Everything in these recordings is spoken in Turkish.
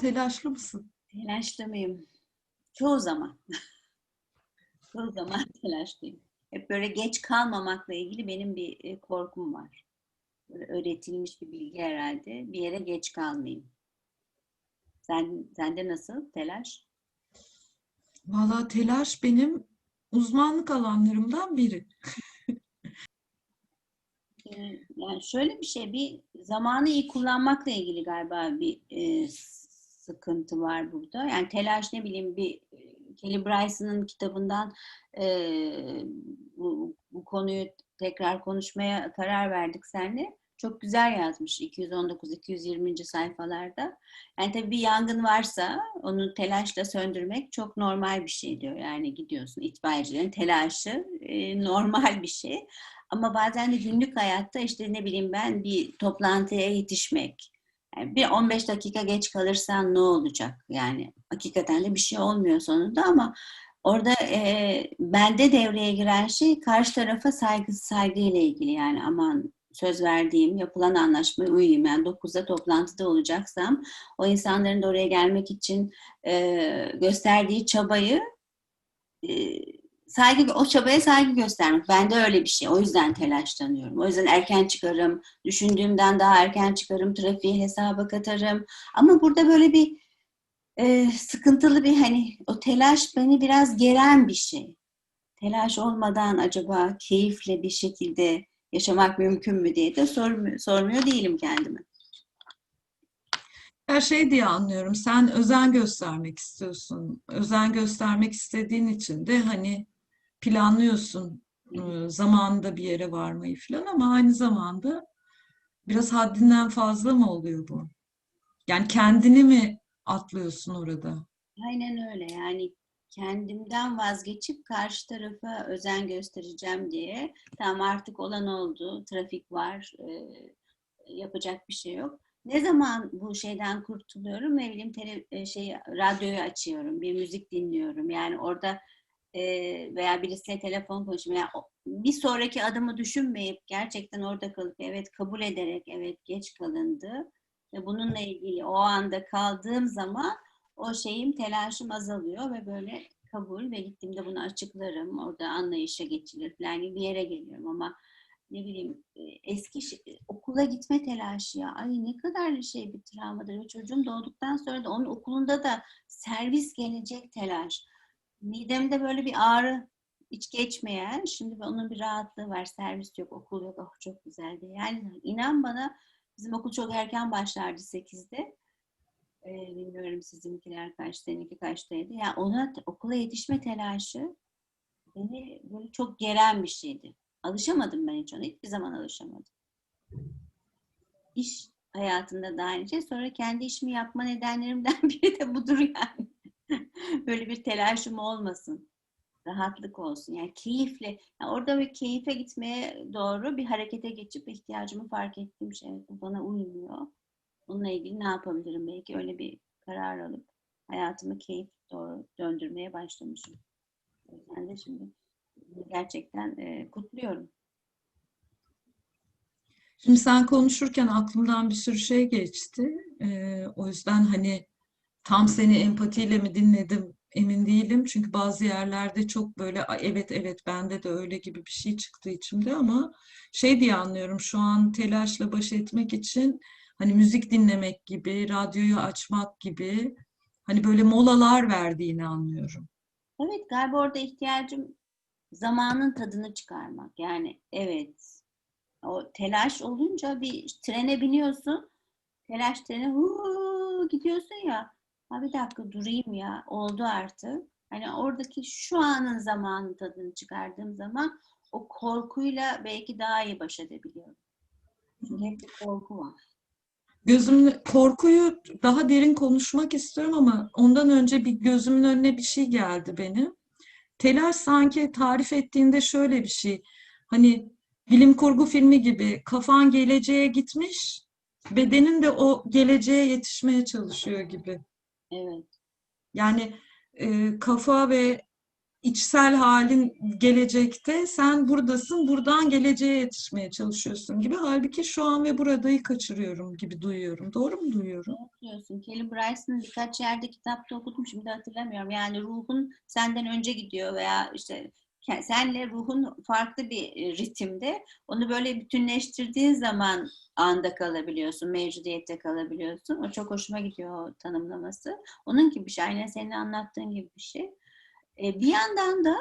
telaşlı mısın? Telaşlı mıyım? Çoğu zaman. Çoğu zaman telaşlıyım. Hep böyle geç kalmamakla ilgili benim bir e, korkum var. Böyle öğretilmiş bir bilgi herhalde. Bir yere geç kalmayayım. Sen, sende nasıl telaş? Valla telaş benim uzmanlık alanlarımdan biri. Ee, Yani şöyle bir şey, bir zamanı iyi kullanmakla ilgili galiba bir e, sıkıntı var burada. Yani telaş ne bileyim bir e, Kelly Bryson'ın kitabından e, bu, bu konuyu tekrar konuşmaya karar verdik seninle. Çok güzel yazmış 219-220. sayfalarda. Yani tabii bir yangın varsa onu telaşla söndürmek çok normal bir şey diyor. Yani gidiyorsun itfaiyecilerin telaşı e, normal bir şey. Ama bazen de günlük hayatta işte ne bileyim ben bir toplantıya yetişmek. Bir 15 dakika geç kalırsan ne olacak? Yani hakikaten de bir şey olmuyor sonunda ama orada e, bende devreye giren şey karşı tarafa saygı saygıyla ilgili yani aman söz verdiğim yapılan anlaşmaya uyuyayım. Yani 9'da toplantıda olacaksam o insanların da oraya gelmek için e, gösterdiği çabayı e, saygı o çabaya saygı göstermek. Bende öyle bir şey. O yüzden telaşlanıyorum. O yüzden erken çıkarım. Düşündüğümden daha erken çıkarım. Trafiği hesaba katarım. Ama burada böyle bir e, sıkıntılı bir hani o telaş beni biraz geren bir şey. Telaş olmadan acaba keyifle bir şekilde yaşamak mümkün mü diye de sormuyor, sormuyor değilim kendime. Her şey diye anlıyorum. Sen özen göstermek istiyorsun. Özen göstermek istediğin için de hani planlıyorsun zamanında bir yere varmayı falan ama aynı zamanda biraz haddinden fazla mı oluyor bu? Yani kendini mi atlıyorsun orada? Aynen öyle yani kendimden vazgeçip karşı tarafa özen göstereceğim diye tamam artık olan oldu trafik var yapacak bir şey yok. Ne zaman bu şeyden kurtuluyorum ne bileyim tele, şey radyoyu açıyorum bir müzik dinliyorum yani orada veya birisiyle telefon konuşuyorum yani bir sonraki adımı düşünmeyip gerçekten orada kalıp evet kabul ederek evet geç kalındı ve bununla ilgili o anda kaldığım zaman o şeyim, telaşım azalıyor ve böyle kabul ve gittiğimde bunu açıklarım. Orada anlayışa geçilir falan gibi bir yere geliyorum ama ne bileyim eski okula gitme telaşı ya. Ay ne kadar şey bir travmadır. Ve çocuğum doğduktan sonra da onun okulunda da servis gelecek telaş. Midemde böyle bir ağrı hiç geçmeyen, şimdi onun bir rahatlığı var. Servis yok, okul yok. Oh çok güzeldi. Yani inan bana bizim okul çok erken başlardı 8'de. Ee, bilmiyorum sizinkiler kaç, seninki kaçtaydı. Yani ona okula yetişme telaşı beni böyle çok geren bir şeydi. Alışamadım ben hiç ona. Hiçbir zaman alışamadım. İş hayatında da aynı şey. Sonra kendi işimi yapma nedenlerimden biri de budur yani. böyle bir telaşım olmasın. Rahatlık olsun. Yani keyifle. Yani orada bir keyfe gitmeye doğru bir harekete geçip ihtiyacımı fark ettiğim şey. Bu bana uymuyor. Bununla ilgili ne yapabilirim? Belki öyle bir karar alıp hayatımı keyif doğru döndürmeye başlamışım. O yüzden de şimdi gerçekten e, kutluyorum. Şimdi sen konuşurken aklımdan bir sürü şey geçti. Ee, o yüzden hani tam seni empatiyle mi dinledim emin değilim. Çünkü bazı yerlerde çok böyle "Ay, evet evet bende de öyle gibi bir şey çıktı içimde ama şey diye anlıyorum şu an telaşla baş etmek için hani müzik dinlemek gibi, radyoyu açmak gibi hani böyle molalar verdiğini anlıyorum. Evet galiba orada ihtiyacım zamanın tadını çıkarmak. Yani evet o telaş olunca bir trene biniyorsun. Telaş trene huu gidiyorsun ya. Ha bir dakika durayım ya. Oldu artık. Hani oradaki şu anın zamanın tadını çıkardığım zaman o korkuyla belki daha iyi baş edebiliyorum. Çünkü hep bir korku var. Gözümün korkuyu daha derin konuşmak istiyorum ama ondan önce bir gözümün önüne bir şey geldi benim. Telaş sanki tarif ettiğinde şöyle bir şey. Hani bilim kurgu filmi gibi kafan geleceğe gitmiş, bedenin de o geleceğe yetişmeye çalışıyor gibi. Evet. Yani e, kafa ve içsel halin gelecekte, sen buradasın, buradan geleceğe yetişmeye çalışıyorsun gibi. Halbuki şu an ve buradayı kaçırıyorum gibi duyuyorum. Doğru mu duyuyorum? diyorsun. Kelly Bryce'ın birkaç yerde kitapta okudum şimdi hatırlamıyorum. Yani ruhun senden önce gidiyor veya işte senle ruhun farklı bir e, ritimde. Onu böyle bütünleştirdiğin zaman anda kalabiliyorsun, mevcudiyette kalabiliyorsun. O çok hoşuma gidiyor o tanımlaması. Onun gibi bir şey. Aynen senin anlattığın gibi bir şey. E, bir yandan da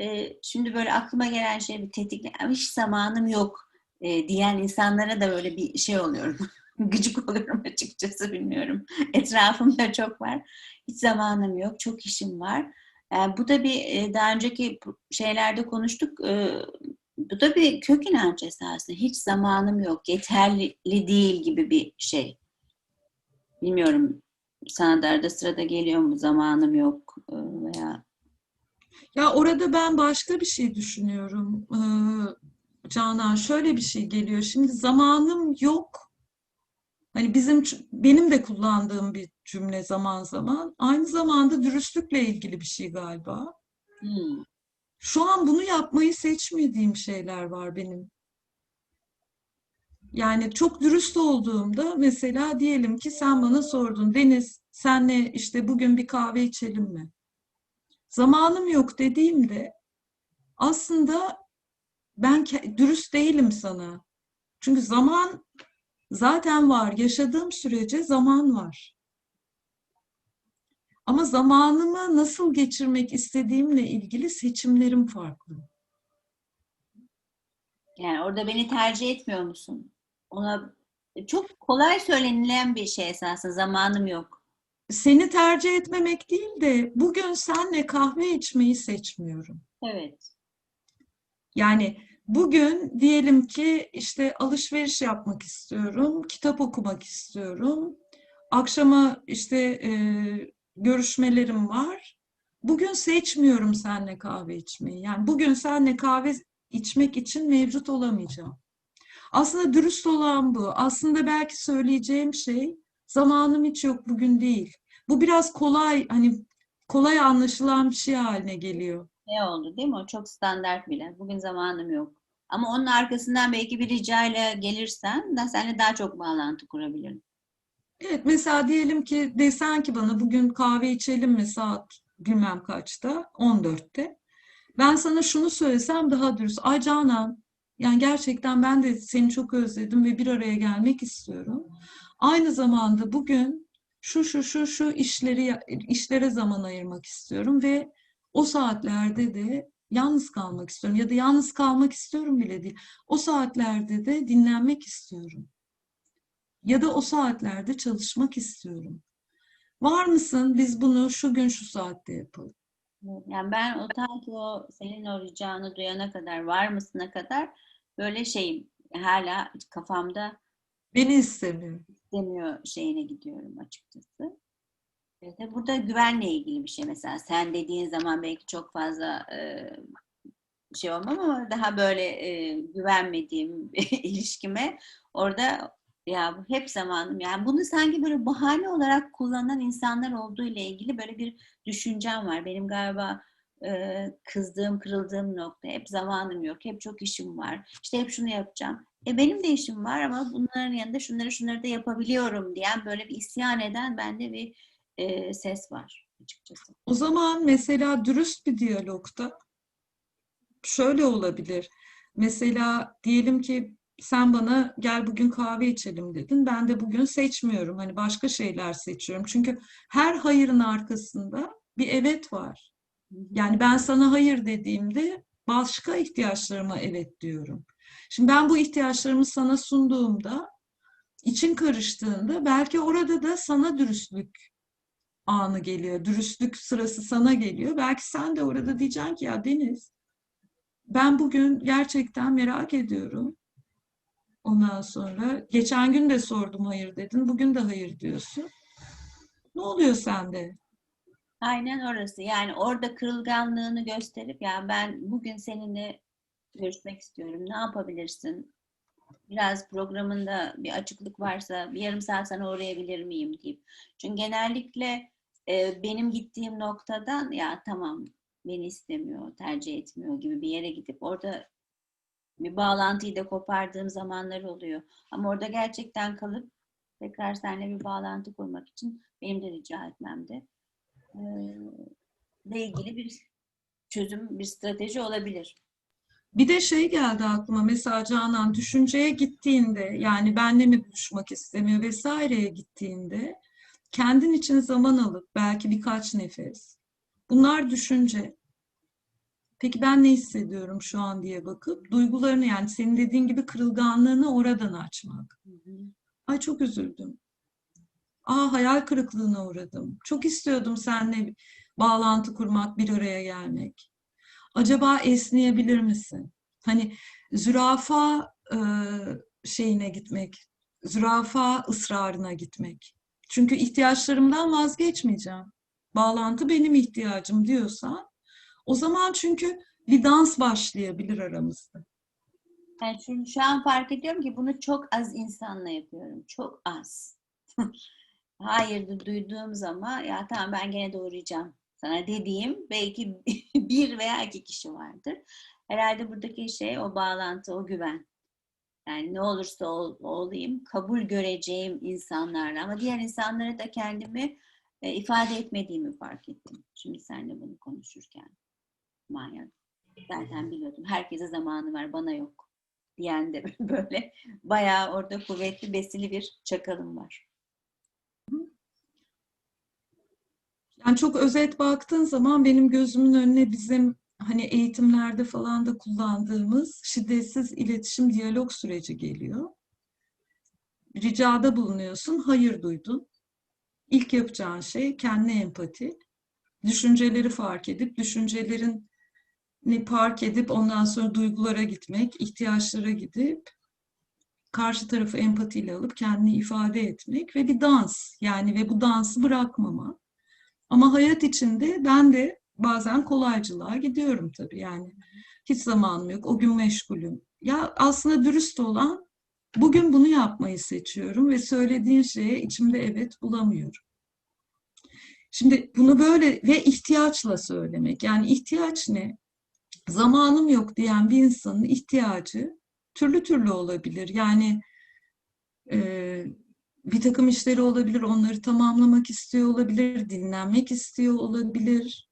e, şimdi böyle aklıma gelen şey bir tetikle, "Ama hiç zamanım yok diyen insanlara da böyle bir şey oluyorum. Gıcık oluyorum açıkçası bilmiyorum. Etrafımda çok var. Hiç zamanım yok, çok işim var. Yani bu da bir e, daha önceki şeylerde konuştuk. e, bu da bir kök inanç esasında. Hiç zamanım yok, yeterli değil gibi bir şey. Bilmiyorum sana da arada sırada geliyor mu zamanım yok e, veya Ya orada ben başka bir şey düşünüyorum. Ee, Canan şöyle bir şey geliyor. Şimdi zamanım yok. Hani bizim benim de kullandığım bir cümle zaman zaman. Aynı zamanda dürüstlükle ilgili bir şey galiba. Hmm. Şu an bunu yapmayı seçmediğim şeyler var benim. Yani çok dürüst olduğumda mesela diyelim ki sen bana sordun Deniz senle işte bugün bir kahve içelim mi? Zamanım yok dediğimde aslında ben dürüst değilim sana. Çünkü zaman zaten var. Yaşadığım sürece zaman var. Ama zamanımı nasıl geçirmek istediğimle ilgili seçimlerim farklı. Yani orada beni tercih etmiyor musun? Ona çok kolay söylenilen bir şey esasında zamanım yok. Seni tercih etmemek değil de bugün senle kahve içmeyi seçmiyorum. Evet. Yani bugün diyelim ki işte alışveriş yapmak istiyorum, kitap okumak istiyorum. Akşama işte e, görüşmelerim var. Bugün seçmiyorum seninle kahve içmeyi. Yani bugün seninle kahve içmek için mevcut olamayacağım. Aslında dürüst olan bu. Aslında belki söyleyeceğim şey zamanım hiç yok bugün değil. Bu biraz kolay hani kolay anlaşılan bir şey haline geliyor. Ne oldu değil mi? O çok standart bile. Bugün zamanım yok. Ama onun arkasından belki bir ricayla gelirsen da seninle daha çok bağlantı kurabilirim. Evet mesela diyelim ki desen ki bana bugün kahve içelim mi saat bilmem kaçta 14'te. Ben sana şunu söylesem daha dürüst. Ay Canan yani gerçekten ben de seni çok özledim ve bir araya gelmek istiyorum. Aynı zamanda bugün şu şu şu şu işleri işlere zaman ayırmak istiyorum ve o saatlerde de yalnız kalmak istiyorum ya da yalnız kalmak istiyorum bile değil. O saatlerde de dinlenmek istiyorum. Ya da o saatlerde çalışmak istiyorum. Var mısın? Biz bunu şu gün şu saatte yapalım. Yani ben o ta ki o senin o ricanı duyana kadar, var mısına kadar böyle şey hala kafamda Beni istemiyor. demiyor şeyine gidiyorum açıkçası. Evet, tabii burada güvenle ilgili bir şey mesela. Sen dediğin zaman belki çok fazla e, şey olmam ama daha böyle e, güvenmediğim ilişkime orada ya bu hep zamanım yani bunu sanki böyle bahane olarak kullanan insanlar olduğu ile ilgili böyle bir düşüncem var. Benim galiba e, kızdığım, kırıldığım nokta hep zamanım yok, hep çok işim var. İşte hep şunu yapacağım. E benim de işim var ama bunların yanında şunları şunları da yapabiliyorum diyen böyle bir isyan eden bende bir e, ses var açıkçası. O zaman mesela dürüst bir diyalogda şöyle olabilir. Mesela diyelim ki sen bana gel bugün kahve içelim dedin. Ben de bugün seçmiyorum. Hani başka şeyler seçiyorum. Çünkü her hayırın arkasında bir evet var. Yani ben sana hayır dediğimde başka ihtiyaçlarıma evet diyorum. Şimdi ben bu ihtiyaçlarımı sana sunduğumda, için karıştığında belki orada da sana dürüstlük anı geliyor. Dürüstlük sırası sana geliyor. Belki sen de orada diyeceksin ki ya Deniz ben bugün gerçekten merak ediyorum. Ondan sonra geçen gün de sordum hayır dedin. Bugün de hayır diyorsun. Ne oluyor sende? Aynen orası. Yani orada kırılganlığını gösterip ya ben bugün seninle görüşmek istiyorum. Ne yapabilirsin? Biraz programında bir açıklık varsa bir yarım saat sana uğrayabilir miyim deyip. Çünkü genellikle e, benim gittiğim noktadan ya tamam beni istemiyor, tercih etmiyor gibi bir yere gidip orada bir bağlantıyı da kopardığım zamanlar oluyor. Ama orada gerçekten kalıp tekrar seninle bir bağlantı kurmak için benim de rica etmemde ile ilgili bir çözüm, bir strateji olabilir. Bir de şey geldi aklıma mesela Canan düşünceye gittiğinde yani benle mi buluşmak istemiyor vesaireye gittiğinde kendin için zaman alıp belki birkaç nefes bunlar düşünce peki ben ne hissediyorum şu an diye bakıp duygularını yani senin dediğin gibi kırılganlığını oradan açmak. Ay çok üzüldüm. Aa hayal kırıklığına uğradım. Çok istiyordum seninle bağlantı kurmak, bir araya gelmek. Acaba esneyebilir misin? Hani zürafa e, şeyine gitmek, zürafa ısrarına gitmek. Çünkü ihtiyaçlarımdan vazgeçmeyeceğim. Bağlantı benim ihtiyacım diyorsan, o zaman çünkü bir dans başlayabilir aramızda. Yani şu, şu an fark ediyorum ki bunu çok az insanla yapıyorum. Çok az. Hayır duyduğum zaman ya tamam ben gene doğrayacağım sana dediğim belki bir veya iki kişi vardır. Herhalde buradaki şey o bağlantı, o güven. Yani ne olursa ol, olayım kabul göreceğim insanlarla ama diğer insanlara da kendimi e, ifade etmediğimi fark ettim. Şimdi seninle bunu konuşurken. Manya zaten biliyordum. Herkese zamanı var, bana yok diyen de böyle bayağı orada kuvvetli, besili bir çakalım var. Yani çok özet baktığın zaman benim gözümün önüne bizim hani eğitimlerde falan da kullandığımız şiddetsiz iletişim diyalog süreci geliyor. Ricada bulunuyorsun, hayır duydun. İlk yapacağın şey kendi empati. Düşünceleri fark edip, düşüncelerin park edip ondan sonra duygulara gitmek, ihtiyaçlara gidip karşı tarafı empatiyle alıp kendini ifade etmek ve bir dans yani ve bu dansı bırakmama. Ama hayat içinde ben de bazen kolaycılığa gidiyorum tabii yani. Hiç zamanım yok, o gün meşgulüm. Ya aslında dürüst olan bugün bunu yapmayı seçiyorum ve söylediğin şeye içimde evet bulamıyorum. Şimdi bunu böyle ve ihtiyaçla söylemek. Yani ihtiyaç ne? Zamanım yok diyen bir insanın ihtiyacı türlü türlü olabilir. Yani e, bir takım işleri olabilir, onları tamamlamak istiyor olabilir, dinlenmek istiyor olabilir.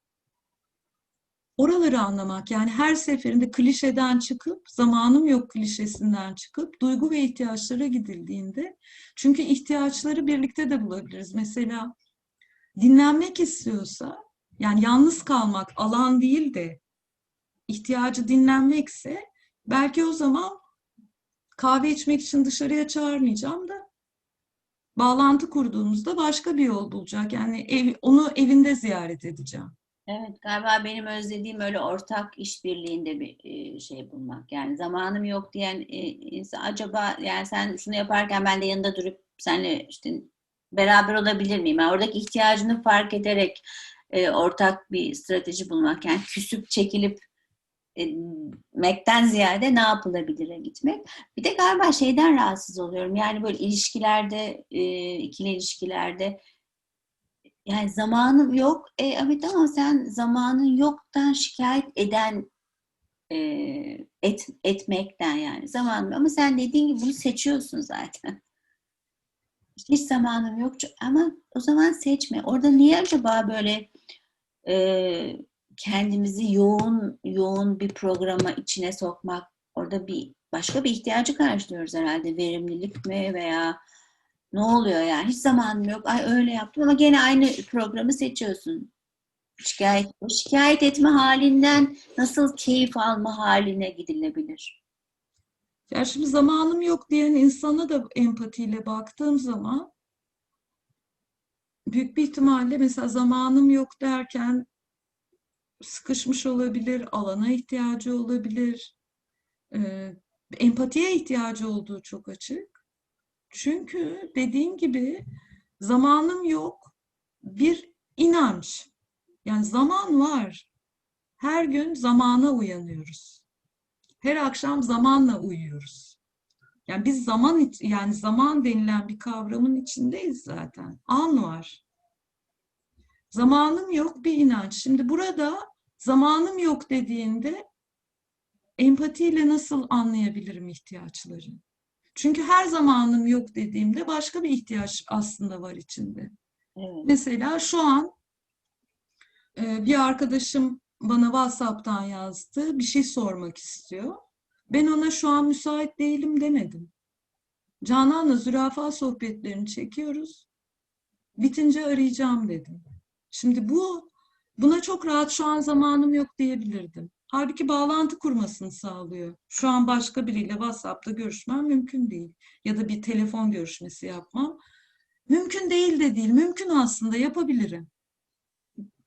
Oraları anlamak yani her seferinde klişeden çıkıp, zamanım yok klişesinden çıkıp duygu ve ihtiyaçlara gidildiğinde çünkü ihtiyaçları birlikte de bulabiliriz. Mesela dinlenmek istiyorsa yani yalnız kalmak alan değil de ihtiyacı dinlenmekse belki o zaman kahve içmek için dışarıya çağırmayacağım da bağlantı kurduğumuzda başka bir yol bulacak. Yani ev, onu evinde ziyaret edeceğim. Evet galiba benim özlediğim öyle ortak işbirliğinde bir şey bulmak. Yani zamanım yok diyen insan acaba yani sen şunu yaparken ben de yanında durup seninle işte beraber olabilir miyim? Yani oradaki ihtiyacını fark ederek ortak bir strateji bulmak. Yani küsüp çekilip etmekten ziyade ne yapılabilire gitmek. Bir de galiba şeyden rahatsız oluyorum. Yani böyle ilişkilerde, ikili ilişkilerde yani zamanım yok. E, evet ama sen zamanın yoktan şikayet eden et, etmekten yani zamanım ama sen dediğin gibi bunu seçiyorsun zaten. Hiç zamanım yok ama o zaman seçme. Orada niye acaba böyle e, kendimizi yoğun yoğun bir programa içine sokmak orada bir başka bir ihtiyacı karşılıyoruz herhalde. Verimlilik mi veya ne oluyor yani hiç zamanım yok. Ay öyle yaptım ama gene aynı programı seçiyorsun. Şikayet şikayet etme halinden nasıl keyif alma haline gidilebilir? Ya şimdi zamanım yok diyen insana da empatiyle baktığım zaman büyük bir ihtimalle mesela zamanım yok derken sıkışmış olabilir, alana ihtiyacı olabilir, e, empatiye ihtiyacı olduğu çok açık. Çünkü dediğim gibi zamanım yok, bir inanç. Yani zaman var. Her gün zamana uyanıyoruz. Her akşam zamanla uyuyoruz. Yani biz zaman yani zaman denilen bir kavramın içindeyiz zaten. An var. Zamanım yok bir inanç. Şimdi burada zamanım yok dediğinde empatiyle nasıl anlayabilirim ihtiyaçları? Çünkü her zamanım yok dediğimde başka bir ihtiyaç aslında var içinde. Evet. Mesela şu an e, bir arkadaşım bana WhatsApp'tan yazdı, bir şey sormak istiyor. Ben ona şu an müsait değilim demedim. Canan'la zürafa sohbetlerini çekiyoruz. Bitince arayacağım dedim. Şimdi bu buna çok rahat şu an zamanım yok diyebilirdim. Halbuki bağlantı kurmasını sağlıyor. Şu an başka biriyle WhatsApp'ta görüşmem mümkün değil. Ya da bir telefon görüşmesi yapmam. Mümkün değil de değil. Mümkün aslında yapabilirim.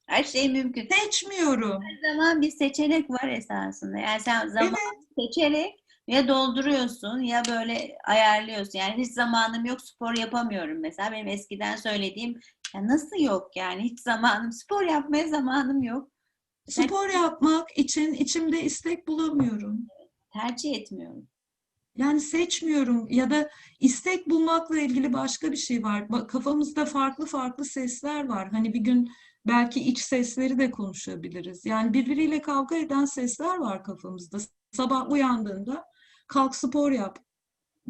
Her şey mümkün. Seçmiyorum. Her zaman bir seçenek var esasında. Yani sen zaman seçerek ya dolduruyorsun ya böyle ayarlıyorsun. Yani hiç zamanım yok spor yapamıyorum mesela. Benim eskiden söylediğim ya nasıl yok yani hiç zamanım spor yapmaya zamanım yok. Spor yapmak için içimde istek bulamıyorum. Tercih etmiyorum. Yani seçmiyorum ya da istek bulmakla ilgili başka bir şey var. Kafamızda farklı farklı sesler var. Hani bir gün belki iç sesleri de konuşabiliriz. Yani birbiriyle kavga eden sesler var kafamızda. Sabah uyandığında kalk spor yap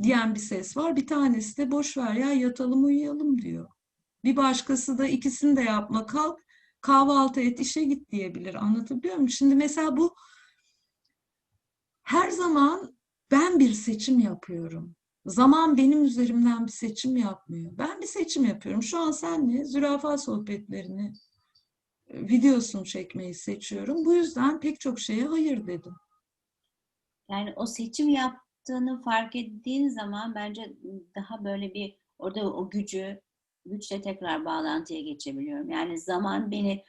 diyen bir ses var. Bir tanesi de boş ver ya yatalım uyuyalım diyor. Bir başkası da ikisini de yapma kalk kahvaltı et işe git diyebilir. Anlatabiliyor muyum? Şimdi mesela bu her zaman ben bir seçim yapıyorum. Zaman benim üzerimden bir seçim yapmıyor. Ben bir seçim yapıyorum. Şu an seninle zürafa sohbetlerini, e, videosunu çekmeyi seçiyorum. Bu yüzden pek çok şeye hayır dedim. Yani o seçim yaptığını fark ettiğin zaman bence daha böyle bir orada o gücü güçle tekrar bağlantıya geçebiliyorum. Yani zaman beni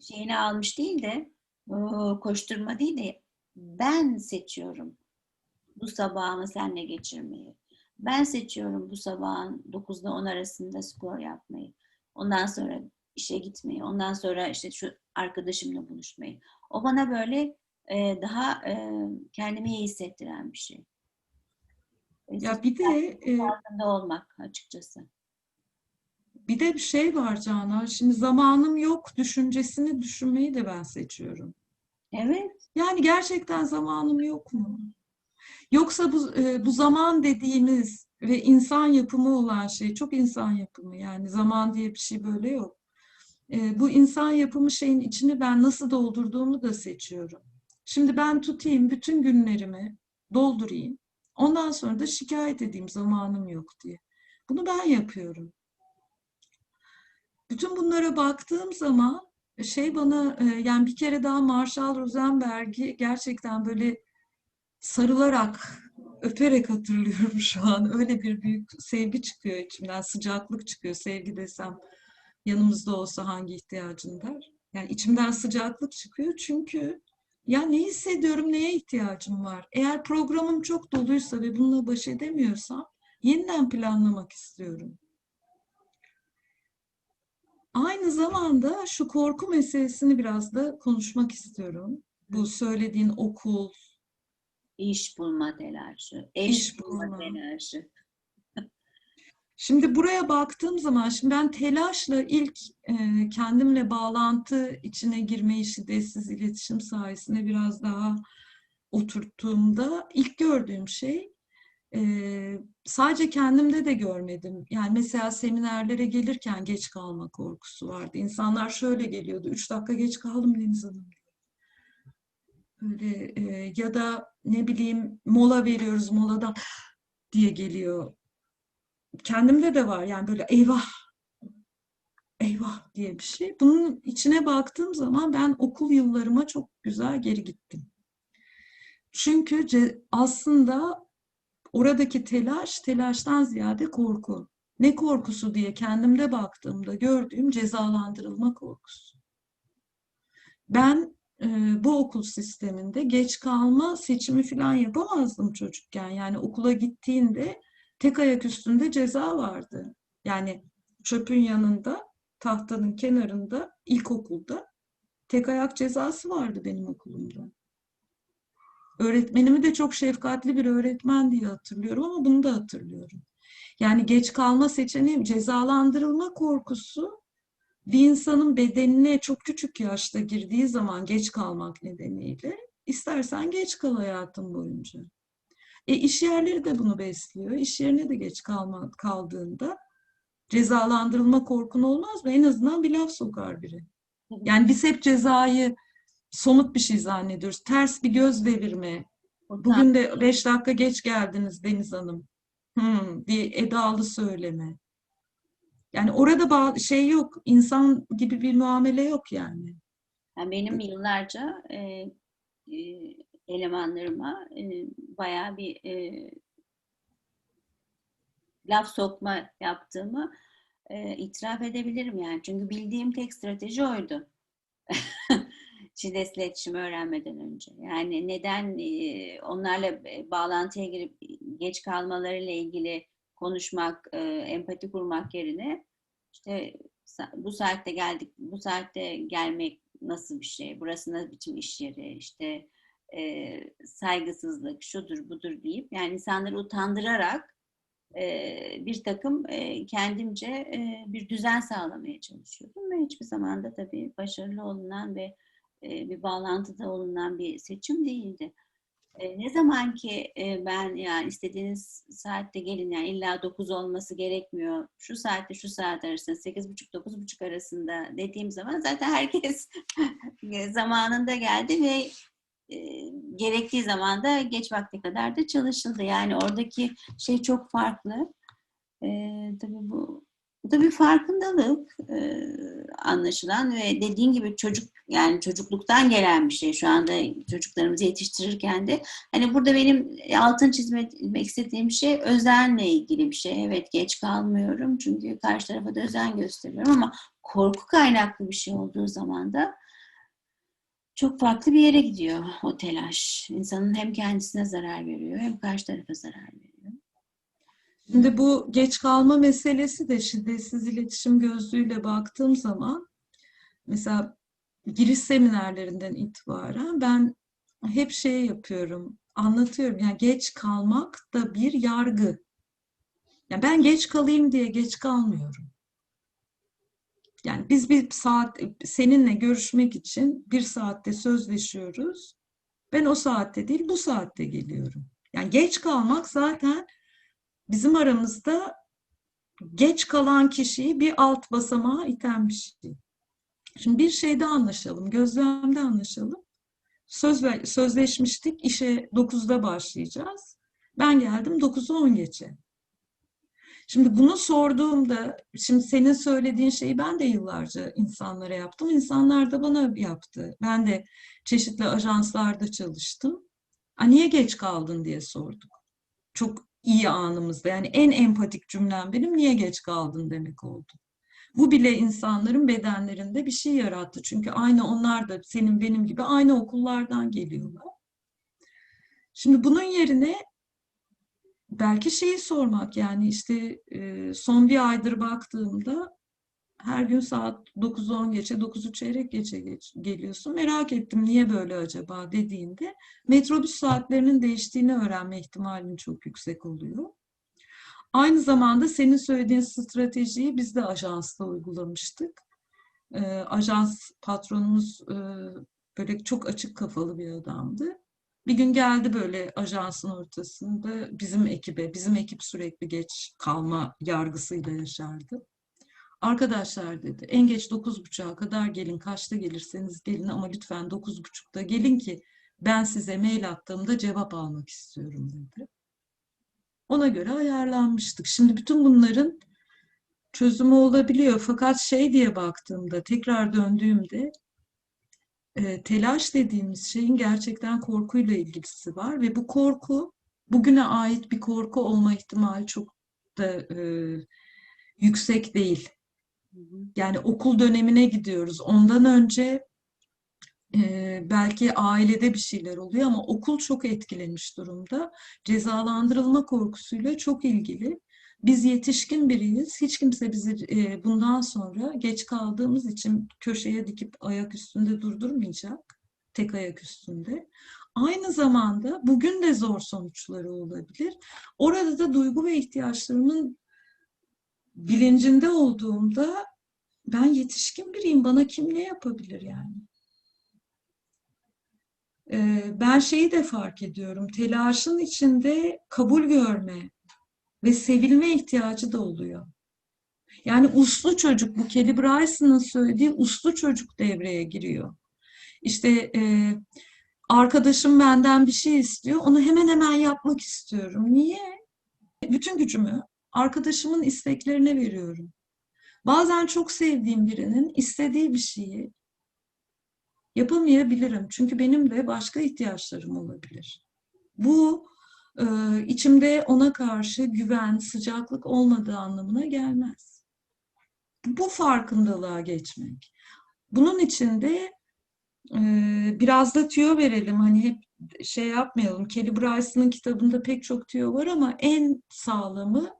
şeyine almış değil de koşturma değil de ben seçiyorum bu sabahımı seninle geçirmeyi. Ben seçiyorum bu sabahın 9'da 10 arasında spor yapmayı. Ondan sonra işe gitmeyi. Ondan sonra işte şu arkadaşımla buluşmayı. O bana böyle e, daha e, kendimi iyi hissettiren bir şey. E, Ya bir de e, farkında olmak açıkçası. Bir de bir şey var Canan. Şimdi zamanım yok düşüncesini düşünmeyi de ben seçiyorum. Evet. Yani gerçekten zamanım yok mu? Yoksa bu, e, bu zaman dediğimiz ve insan yapımı olan şey çok insan yapımı yani zaman diye bir şey böyle yok. E, bu insan yapımı şeyin içini ben nasıl doldurduğumu da seçiyorum. Şimdi ben tutayım bütün günlerimi doldurayım. Ondan sonra da şikayet edeyim zamanım yok diye. Bunu ben yapıyorum. Bütün bunlara baktığım zaman şey bana e, yani bir kere daha Marshall Rosenberg'i gerçekten böyle sarılarak, öperek hatırlıyorum şu an. Öyle bir büyük sevgi çıkıyor içimden, sıcaklık çıkıyor. Sevgi desem yanımızda olsa hangi ihtiyacın der. Yani içimden sıcaklık çıkıyor çünkü ya ne hissediyorum, neye ihtiyacım var? Eğer programım çok doluysa ve bununla baş edemiyorsam yeniden planlamak istiyorum. Aynı zamanda şu korku meselesini biraz da konuşmak istiyorum. Bu söylediğin okul, İş bulma telaşı, eş İş bulma bulma. telaşı. Şimdi buraya baktığım zaman, şimdi ben telaşla ilk e, kendimle bağlantı içine girmeyi şiddetsiz iletişim sayesinde biraz daha oturttuğumda ilk gördüğüm şey e, sadece kendimde de görmedim. Yani mesela seminerlere gelirken geç kalma korkusu vardı. İnsanlar şöyle geliyordu, üç dakika geç kaldım Deniz Hanım. Öyle, e, ya da ne bileyim mola veriyoruz moladan diye geliyor kendimde de var yani böyle eyvah eyvah diye bir şey. Bunun içine baktığım zaman ben okul yıllarıma çok güzel geri gittim. Çünkü aslında oradaki telaş, telaştan ziyade korku. Ne korkusu diye kendimde baktığımda gördüğüm cezalandırılma korkusu. Ben e, bu okul sisteminde geç kalma seçimi falan yapamazdım çocukken. Yani okula gittiğinde tek ayak üstünde ceza vardı. Yani çöpün yanında, tahtanın kenarında, ilkokulda tek ayak cezası vardı benim okulumda. Öğretmenimi de çok şefkatli bir öğretmen diye hatırlıyorum ama bunu da hatırlıyorum. Yani geç kalma seçeneği, cezalandırılma korkusu bir insanın bedenine çok küçük yaşta girdiği zaman geç kalmak nedeniyle istersen geç kal hayatın boyunca. E iş yerleri de bunu besliyor. İş yerine de geç kalma, kaldığında cezalandırılma korkun olmaz mı? En azından bir laf sokar biri. Yani biz hep cezayı somut bir şey zannediyoruz. Ters bir göz devirme. Bugün de beş dakika geç geldiniz Deniz Hanım. Hmm, diye edalı söyleme. Yani orada şey yok, insan gibi bir muamele yok yani. Yani benim yıllarca e, e, elemanlarıma e, bayağı bir e, laf sokma yaptığımı e, itiraf edebilirim yani. Çünkü bildiğim tek strateji oydu. Şiddetli iletişim öğrenmeden önce. Yani neden onlarla bağlantıya girip geç kalmalarıyla ilgili konuşmak, empati kurmak yerine işte bu saatte geldik, bu saatte gelmek nasıl bir şey, burası ne biçim iş yeri, işte saygısızlık, şudur budur deyip yani insanları utandırarak bir takım kendimce bir düzen sağlamaya çalışıyordum ve hiçbir zaman da tabii başarılı olunan ve bir bağlantıda olunan bir seçim değildi. E, ne zaman ki e, ben yani istediğiniz saatte gelin yani illa 9 olması gerekmiyor. Şu saatte şu saat arasında 8.30-9.30 arasında dediğim zaman zaten herkes zamanında geldi ve e, gerektiği zamanda geç vakte kadar da çalışıldı. Yani oradaki şey çok farklı. E, tabii bu bu da bir farkındalık e, anlaşılan ve dediğin gibi çocuk yani çocukluktan gelen bir şey şu anda çocuklarımızı yetiştirirken de hani burada benim altın çizmek istediğim şey özenle ilgili bir şey. Evet geç kalmıyorum çünkü karşı tarafa da özen gösteriyorum ama korku kaynaklı bir şey olduğu zaman da çok farklı bir yere gidiyor o telaş. İnsanın hem kendisine zarar veriyor hem karşı tarafa zarar veriyor. Şimdi bu geç kalma meselesi de şiddetsiz iletişim gözlüğüyle baktığım zaman mesela giriş seminerlerinden itibaren ben hep şey yapıyorum, anlatıyorum. Yani geç kalmak da bir yargı. Yani ben geç kalayım diye geç kalmıyorum. Yani biz bir saat seninle görüşmek için bir saatte sözleşiyoruz. Ben o saatte değil bu saatte geliyorum. Yani geç kalmak zaten bizim aramızda geç kalan kişiyi bir alt basamağa iten bir şey. Şimdi bir şeyde anlaşalım, gözlemde anlaşalım. Söz sözleşmiştik, işe 9'da başlayacağız. Ben geldim 9'u 10 geçe. Şimdi bunu sorduğumda, şimdi senin söylediğin şeyi ben de yıllarca insanlara yaptım. İnsanlar da bana yaptı. Ben de çeşitli ajanslarda çalıştım. A, niye geç kaldın diye sorduk. Çok iyi anımızda. Yani en empatik cümlem benim niye geç kaldın demek oldu. Bu bile insanların bedenlerinde bir şey yarattı. Çünkü aynı onlar da senin benim gibi aynı okullardan geliyorlar. Şimdi bunun yerine belki şeyi sormak yani işte son bir aydır baktığımda her gün saat 9-10 geçe, 9'u çeyrek geçe geç, geliyorsun. Merak ettim niye böyle acaba dediğinde metrobüs saatlerinin değiştiğini öğrenme ihtimalin çok yüksek oluyor. Aynı zamanda senin söylediğin stratejiyi biz de ajansta uygulamıştık. E, ajans patronumuz e, böyle çok açık kafalı bir adamdı. Bir gün geldi böyle ajansın ortasında bizim ekibe, bizim ekip sürekli geç kalma yargısıyla yaşardı. Arkadaşlar dedi en geç 9.30'a kadar gelin kaçta gelirseniz gelin ama lütfen 9.30'da gelin ki ben size mail attığımda cevap almak istiyorum dedi. Ona göre ayarlanmıştık. Şimdi bütün bunların çözümü olabiliyor. Fakat şey diye baktığımda, tekrar döndüğümde e, telaş dediğimiz şeyin gerçekten korkuyla ilgisi var ve bu korku bugüne ait bir korku olma ihtimali çok da e, yüksek değil. Yani okul dönemine gidiyoruz. Ondan önce e, belki ailede bir şeyler oluyor ama okul çok etkilemiş durumda. Cezalandırılma korkusuyla çok ilgili. Biz yetişkin biriyiz. Hiç kimse bizi e, bundan sonra geç kaldığımız için köşeye dikip ayak üstünde durdurmayacak. Tek ayak üstünde. Aynı zamanda bugün de zor sonuçları olabilir. Orada da duygu ve ihtiyaçlarımın bilincinde olduğumda ben yetişkin biriyim. Bana kim ne yapabilir yani? Ee, ben şeyi de fark ediyorum. Telaşın içinde kabul görme ve sevilme ihtiyacı da oluyor. Yani uslu çocuk, bu Kelly Bryson'ın söylediği uslu çocuk devreye giriyor. İşte e, arkadaşım benden bir şey istiyor, onu hemen hemen yapmak istiyorum. Niye? Bütün gücümü arkadaşımın isteklerine veriyorum. Bazen çok sevdiğim birinin istediği bir şeyi yapamayabilirim. Çünkü benim de başka ihtiyaçlarım olabilir. Bu e, içimde ona karşı güven, sıcaklık olmadığı anlamına gelmez. Bu farkındalığa geçmek. Bunun için de e, biraz da tüyo verelim. Hani hep şey yapmayalım. Kelly Bryson'ın kitabında pek çok tüyo var ama en sağlamı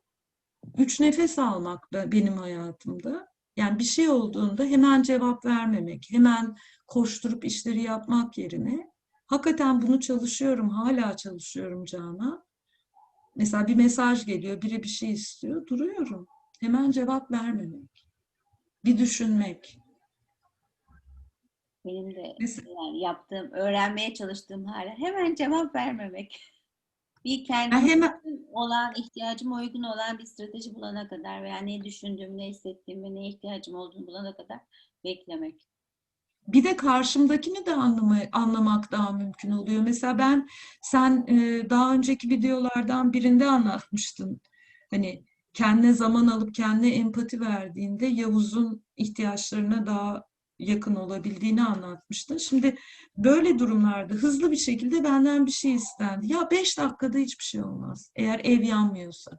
üç nefes almak da benim hayatımda. Yani bir şey olduğunda hemen cevap vermemek, hemen koşturup işleri yapmak yerine hakikaten bunu çalışıyorum, hala çalışıyorum Cana. Mesela bir mesaj geliyor, biri bir şey istiyor, duruyorum. Hemen cevap vermemek. Bir düşünmek. Benim de Mesela- yani yaptığım, öğrenmeye çalıştığım hala hemen cevap vermemek. Bir kendime hemen olan, ihtiyacıma uygun olan bir strateji bulana kadar veya ne düşündüğümü, ne hissettiğimi, ne ihtiyacım olduğunu bulana kadar beklemek. bir de karşımdakini de anlama, anlamak daha mümkün oluyor. Mesela ben sen e, daha önceki videolardan birinde anlatmıştın. Hani kendine zaman alıp kendine empati verdiğinde Yavuz'un ihtiyaçlarına daha yakın olabildiğini anlatmıştın. Şimdi böyle durumlarda hızlı bir şekilde benden bir şey istendi. Ya beş dakikada hiçbir şey olmaz. Eğer ev yanmıyorsa.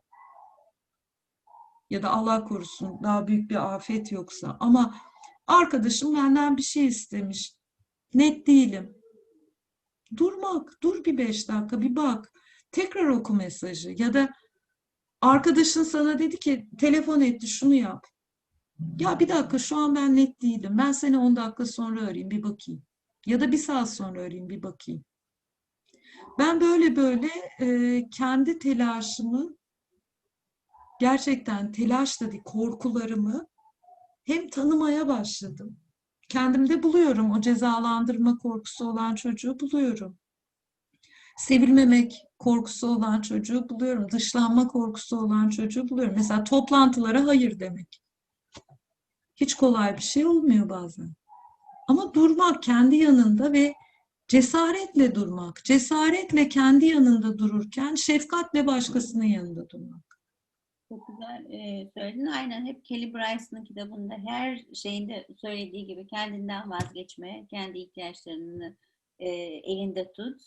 Ya da Allah korusun daha büyük bir afet yoksa. Ama arkadaşım benden bir şey istemiş. Net değilim. Durmak, dur bir beş dakika, bir bak. Tekrar oku mesajı. Ya da arkadaşın sana dedi ki telefon etti şunu yap. Ya bir dakika şu an ben net değilim. Ben seni 10 dakika sonra arayayım bir bakayım. Ya da bir saat sonra arayayım bir bakayım. Ben böyle böyle e, kendi telaşımı gerçekten telaş da korkularımı hem tanımaya başladım. Kendimde buluyorum o cezalandırma korkusu olan çocuğu buluyorum. Sevilmemek korkusu olan çocuğu buluyorum. Dışlanma korkusu olan çocuğu buluyorum. Mesela toplantılara hayır demek. Hiç kolay bir şey olmuyor bazen. Ama durmak kendi yanında ve cesaretle durmak. Cesaretle kendi yanında dururken şefkatle başkasının yanında durmak. Çok güzel e, söyledin. Aynen hep Kelly Bryson'ın kitabında her şeyinde söylediği gibi kendinden vazgeçme, kendi ihtiyaçlarını e, elinde tut.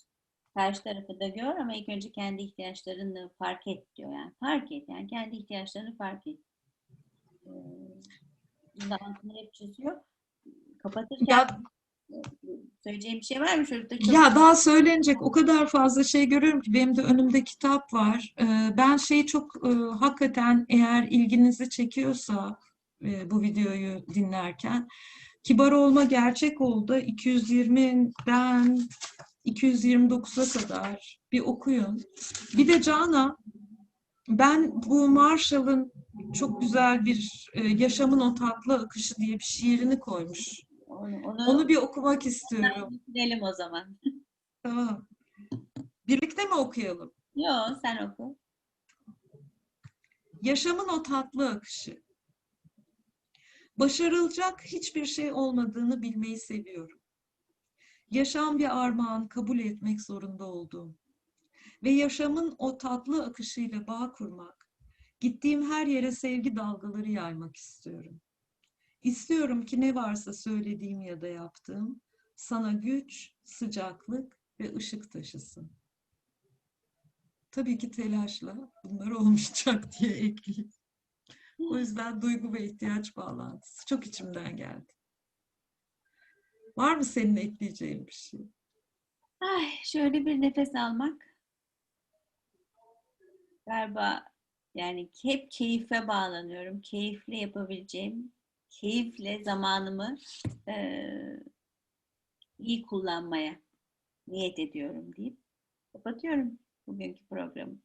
Karşı tarafı da gör ama ilk önce kendi ihtiyaçlarını fark et diyor. Yani fark et. Yani kendi ihtiyaçlarını fark et. Altını hep çiziyor. Kapatırken Ya söyleyeceğim bir şey var mı? Çocukta çok Ya daha söylenecek o kadar fazla şey görüyorum ki benim de önümde kitap var. Ee, Ben şeyi çok e, hakikaten eğer ilginizi çekiyorsa e, bu videoyu dinlerken Kibar Olma Gerçek oldu 220'den 229'a kadar bir okuyun. Bir de Cana ben bu Marshall'ın çok güzel bir e, Yaşamın O Tatlı Akışı diye bir şiirini koymuş. onu, onu, Onu bir okumak istiyorum. bitirelim o zaman. Tamam. Birlikte mi okuyalım? Yo sen oku. Yaşamın o tatlı akışı. Başarılacak hiçbir şey olmadığını bilmeyi seviyorum. Yaşam bir armağan kabul etmek zorunda olduğum ve yaşamın o tatlı akışıyla bağ kurmak, gittiğim her yere sevgi dalgaları yaymak istiyorum. İstiyorum ki ne varsa söylediğim ya da yaptığım sana güç, sıcaklık ve ışık taşısın. Tabii ki telaşla bunlar olmayacak diye ekleyeyim. O yüzden duygu ve ihtiyaç bağlantısı çok içimden geldi. Var mı senin ekleyeceğin bir şey? Ay, şöyle bir nefes almak. Galiba yani hep keyfe bağlanıyorum. Keyifle yapabileceğim, keyifle zamanımı eee, iyi kullanmaya niyet ediyorum deyip kapatıyorum bugünkü programı.